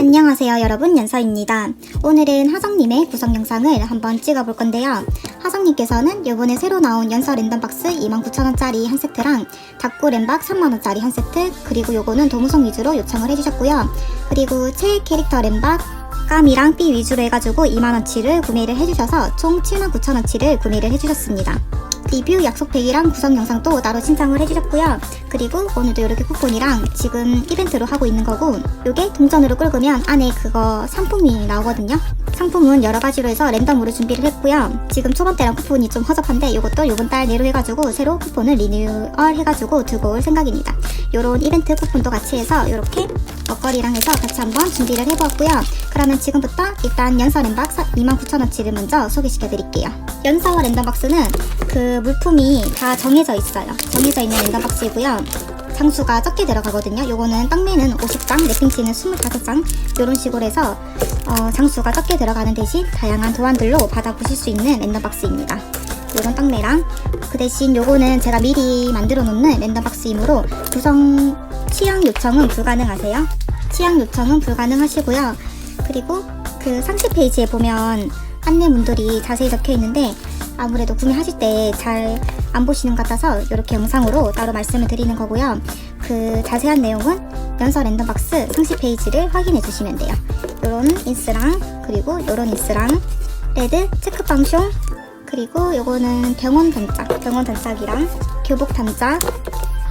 안녕하세요 여러분 연서입니다. 오늘은 하정님의 구성 영상을 한번 찍어볼 건데요. 하정님께서는 요번에 새로 나온 연서 랜덤박스 29,000원짜리 한 세트랑 닭구 램박 3만원짜리 한 세트 그리고 요거는 도무성 위주로 요청을 해주셨고요. 그리고 체 캐릭터 램박 깜이랑 B 위주로 해가지고 2만원치를 구매를 해주셔서 총 79,000원치를 구매를 해주셨습니다. 리뷰 약속팩이랑 구성 영상도 따로 신청을 해주셨고요. 그리고 오늘도 이렇게 쿠폰이랑 지금 이벤트로 하고 있는 거고 요게 동전으로 긁으면 안에 그거 상품이 나오거든요. 상품은 여러 가지로 해서 랜덤으로 준비를 했고요. 지금 초반 때랑 쿠폰이 좀 허접한데 요것도 요번 달 내로 해가지고 새로 쿠폰을 리뉴얼 해가지고 두고 올 생각입니다. 요런 이벤트 쿠폰도 같이 해서 요렇게 먹거리랑 해서 같이 한번 준비를 해보았고요. 그러면 지금부터 일단 연서 랜박 29,000원치를 먼저 소개시켜 드릴게요. 연서 랜덤박스는 그 물품이 다 정해져 있어요. 정해져 있는 랜덤박스이고요. 장수가 적게 들어가거든요. 요거는 떡매는 50장, 랩핑치는 25장 이런 식으로 해서 어, 장수가 적게 들어가는 대신 다양한 도안들로 받아보실 수 있는 랜덤박스입니다. 요런 떡매랑 그 대신 요거는 제가 미리 만들어 놓는 랜덤박스이므로 구성 취향 요청은 불가능하세요. 취향 요청은 불가능하시고요. 그리고 그 상세 페이지에 보면 안내문들이 자세히 적혀 있는데 아무래도 구매하실 때 잘 안 보시는 것 같아서 이렇게 영상으로 따로 말씀을 드리는 거고요. 그 자세한 내용은 연서 랜덤박스 상시 페이지를 확인해 주시면 돼요. 요런 인스랑 그리고 요런 인스랑 레드 체크방숑 그리고 요거는 병원 단짝 병원 단짝이랑 교복 단짝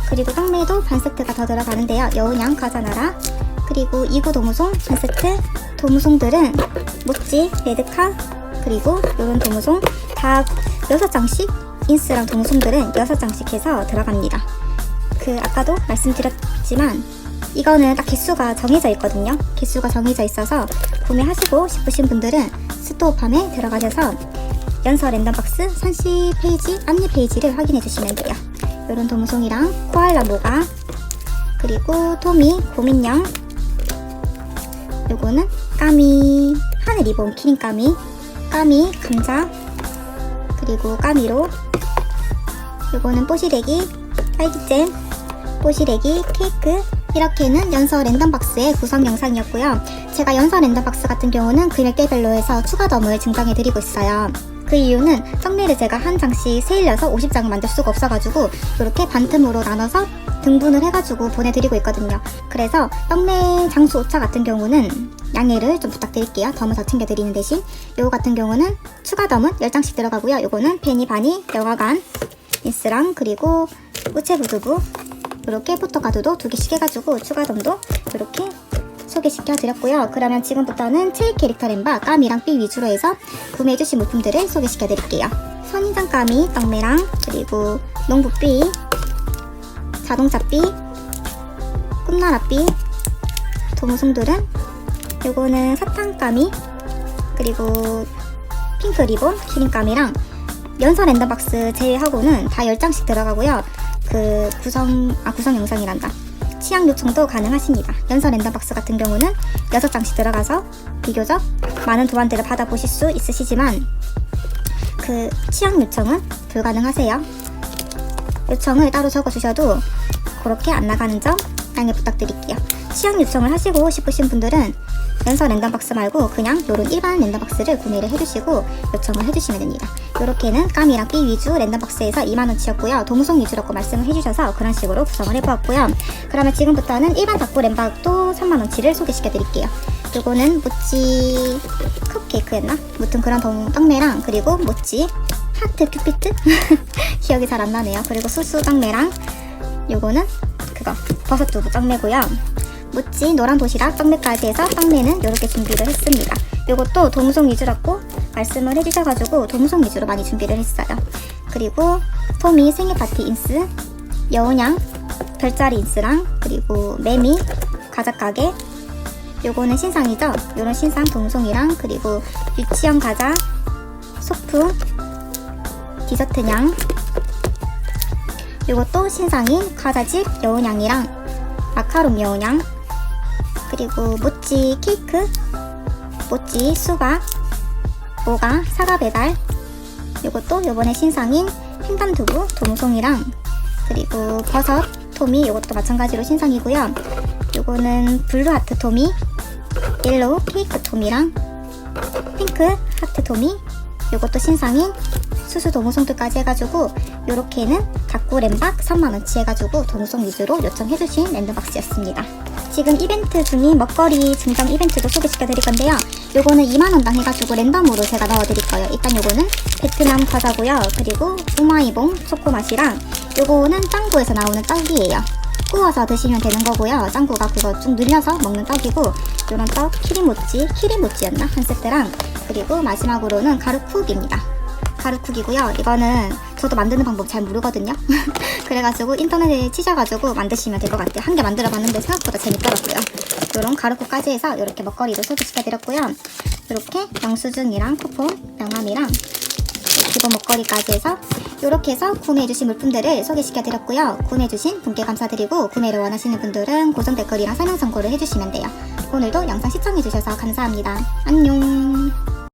그리고 떡매도 반 세트가 더 들어가는데요. 여운양 가자나라 그리고 이구 도무송 반 세트 도무송들은 모찌 레드카 그리고 요런 도무송 다 6장씩 인스랑 도무송들은 6장씩 해서 들어갑니다. 그 아까도 말씀드렸지만 이거는 딱 개수가 정해져 있거든요. 개수가 정해져 있어서 구매하시고 싶으신 분들은 스토어팜에 들어가셔서 연서 랜덤박스 선시 페이지 안내 페이지를 확인해 주시면 돼요. 이런 도무송이랑 코알라 모가 그리고 토미 고민형 요거는 까미 하늘 리본 키링 까미 까미 감자 그리고 까미로 요거는 뽀시래기 딸기잼 뽀시래기 케이크 이렇게는 연서 랜덤박스의 구성 영상이었고요. 제가 연서 랜덤박스 같은 경우는 금액대별로 해서 추가 덤을 증정해 드리고 있어요. 그 이유는 떡매를 제가 한 장씩 세일려서 50장을 만들 수가 없어가지고 이렇게 반틈으로 나눠서 등분을 해가지고 보내드리고 있거든요. 그래서 떡매 장수 오차 같은 경우는 양해를 좀 부탁드릴게요. 덤을 더 챙겨드리는 대신 요거 같은 경우는 추가 덤은 10장씩 들어가고요. 요거는 페니 바니 영화관 인스랑 그리고 우체부두부 이렇게 포토카드도 두 개씩 해가지고 추가 덤도 이렇게 소개시켜 드렸고요. 그러면 지금부터는 체 캐릭터 램바 까미랑 삐 위주로 해서 구매해주신 물품들을 소개시켜 드릴게요. 선인장 까미, 떡매랑 그리고 농부 삐, 자동차 삐, 꿈나라 삐, 도무송들은 요거는 사탕 까미 그리고 핑크 리본, 키링 까미랑 연서 랜덤박스 제외하고는 다 10장씩 들어가고요. 그 구성, 아, 구성 영상이란다. 취향 요청도 가능하십니다. 연서 랜덤박스 같은 경우는 6장씩 들어가서 비교적 많은 도안들을 받아보실 수 있으시지만 그 취향 요청은 불가능하세요. 요청을 따로 적어주셔도 그렇게 안 나가는 점 양해 부탁드릴게요. 취향 요청을 하시고 싶으신 분들은 연서 랜덤박스 말고 그냥 요런 일반 랜덤박스를 구매를 해주시고 요청을 해주시면 됩니다. 요렇게는 까미랑 B 위주 랜덤박스에서 2만원치였고요. 도무송 위주라고 말씀을 해주셔서 그런 식으로 구성을 해보았고요. 그러면 지금부터는 일반 닭고 램박도 3만원치를 소개시켜드릴게요. 요거는 모찌 컵케이크였나? 무튼 그런 동- 떡매랑 그리고 모찌 하트 큐피트? 기억이 잘 안 나네요. 그리고 수수 떡매랑 요거는 그거 버섯 두부 떡매고요. 무찌 노란 도시락 떡매까지 해서 떡매는 이렇게 준비를 했습니다. 요것도 도무송 위주라고 말씀을 해주셔가지고 도무송 위주로 많이 준비를 했어요. 그리고 토미 생일 파티 인스, 여운양 별자리 인스랑 그리고 매미 과자 가게 요거는 신상이죠. 요런 신상 동송이랑 그리고 유치원 과자 소프 디저트냥 요것도 신상인 과자집 여운양이랑 마카롱 여운양 그리고 모찌 케이크 모찌 수박 모가 사과 배달 요것도 요번에 신상인 횡단 두부 도무송이랑 그리고 버섯 토미 요것도 마찬가지로 신상이고요 요거는 블루 하트 토미 옐로우 케이크 톰이랑 핑크 하트 톰이 요것도 신상인 수수 도무송들까지 해가지고 요렇게는 각구 램박 3만원치 해가지고 도무송 위주로 요청해주신 랜드박스였습니다. 지금 이벤트 중인 먹거리 증정 이벤트도 소개시켜 드릴 건데요. 요거는 2만원당 해가지고 랜덤으로 제가 넣어 드릴 거예요. 일단 요거는 베트남 과자고요. 그리고 우마이봉 초코맛이랑 요거는 짱구에서 나오는 떡이에요. 구워서 드시면 되는 거고요. 짱구가 그거 쭉 늘려서 먹는 떡이고 요런 떡 키리모찌, 키리모찌였나? 한 세트랑 그리고 마지막으로는 가루쿡입니다. 가루쿡이고요. 이거는 저도 만드는 방법 잘 모르거든요. 그래가지고 인터넷에 치셔가지고 만드시면 될 것 같아요. 한 개 만들어봤는데 생각보다 재밌더라고요. 요런 가루쿡까지 해서 이렇게 먹거리도 소개시켜드렸고요. 이렇게 영수증이랑 쿠폰, 명함이랑 기본 먹거리까지 해서 이렇게 해서 구매해주신 물품들을 소개시켜드렸고요. 구매해주신 분께 감사드리고 구매를 원하시는 분들은 고정 댓글이랑 설명 참고를 해주시면 돼요. 오늘도 영상 시청해주셔서 감사합니다. 안녕